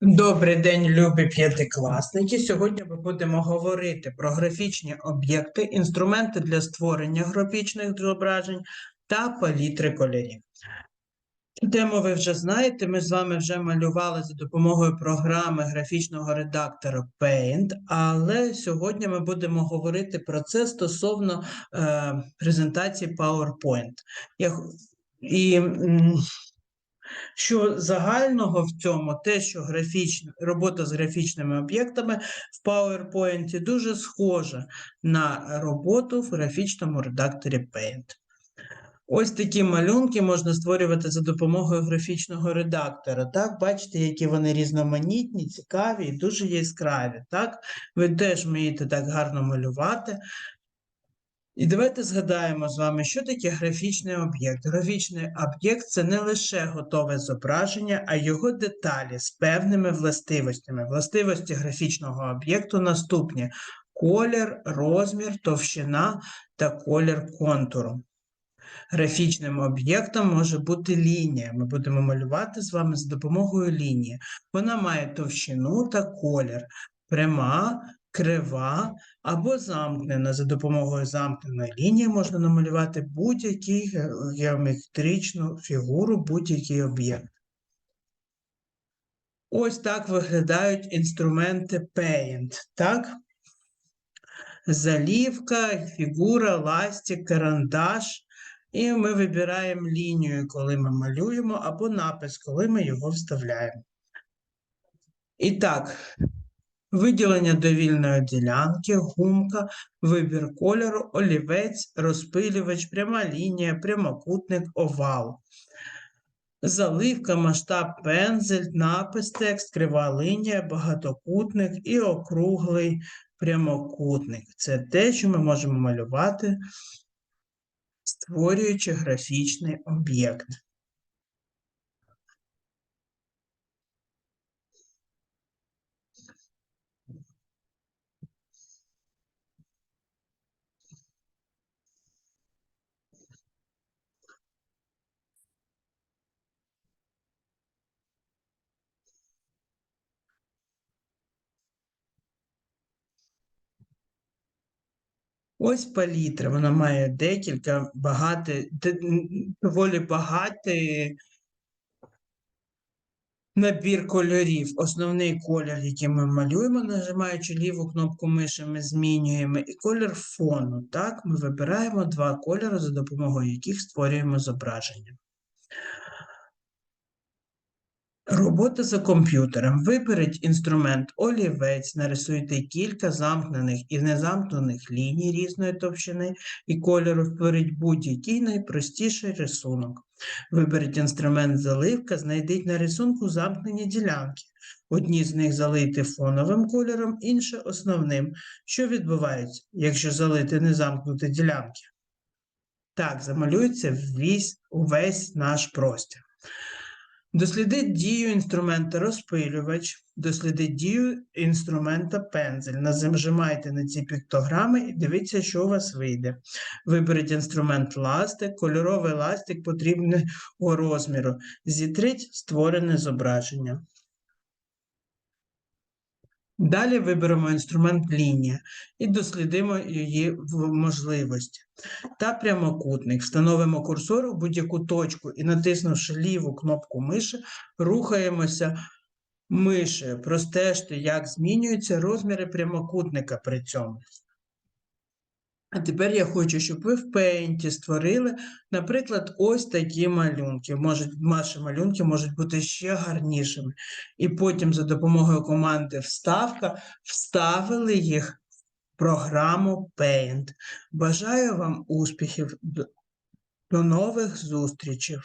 Добрий день, любі п'ятикласники. Сьогодні ми будемо говорити про графічні об'єкти, інструменти для створення графічних зображень та палітри кольорів. Тему ви вже знаєте, ми з вами вже малювали за допомогою програми графічного редактора Paint, але сьогодні ми будемо говорити про це стосовно е, презентації PowerPoint. Я, і що загального в цьому, те, що графічна робота з графічними об'єктами в PowerPoint дуже схожа на роботу в графічному редакторі Paint. Ось такі малюнки можна створювати за допомогою графічного редактора. Так, бачите, які вони різноманітні, цікаві і дуже яскраві. Так, ви теж вмієте так гарно малювати. І давайте згадаємо з вами, що таке графічний об'єкт. Графічний об'єкт це не лише готове зображення, а його деталі з певними властивостями. Властивості графічного об'єкту наступні: колір, розмір, товщина та колір контуру. Графічним об'єктом може бути лінія. Ми будемо малювати з вами за допомогою лінії. Вона має товщину та колір, пряма, крива або замкнена. За допомогою замкненої лінії можна намалювати будь-яку геометричну фігуру, будь-який об'єкт. Ось так виглядають інструменти Paint, так? Залівка, фігура, ластик, карандаш. І ми вибираємо лінію, коли ми малюємо, або напис, коли ми його вставляємо. І так, виділення довільної ділянки, гумка, вибір кольору, олівець, розпилювач, пряма лінія, прямокутник, овал. Заливка, масштаб, пензель, напис, текст, крива лінія, багатокутник і округлий прямокутник. Це те, що ми можемо малювати, створюючи графічний об'єкт. Ось палітра, вона має декілька багати, доволі багатий набір кольорів. Основний колір, який ми малюємо, нажимаючи ліву кнопку миші, ми змінюємо, і колір фону. Так, ми вибираємо два кольори, за допомогою яких створюємо зображення. Робота за комп'ютером. Виберіть інструмент олівець, нарисуйте кілька замкнених і незамкнених ліній різної товщини і кольору, створіть будь-який найпростіший рисунок. Виберіть інструмент заливка, знайдіть на рисунку замкнені ділянки. Одні з них залийте фоновим кольором, інші основним. Що відбувається, якщо залити незамкнуті ділянки? Так, замалюється весь, увесь наш простір. Дослідить дію інструмента розпилювач, дослідить дію інструмента пензель. Нажимайте на ці піктограми і дивіться, що у вас вийде. Виберіть інструмент ластик, кольоровий ластик потрібного розміру. Зітріть створене зображення. Далі виберемо інструмент лінія і дослідимо її можливості. Та прямокутник. Встановимо курсор у будь-яку точку і, натиснувши ліву кнопку миші, рухаємося мишею. Простежте, як змінюються розміри прямокутника при цьому. А тепер я хочу, щоб ви в Paint створили, наприклад, ось такі малюнки. Можуть, ваші малюнки можуть бути ще гарнішими. І потім за допомогою команди Вставка вставили їх в програму Paint. Бажаю вам успіхів. До нових зустрічей.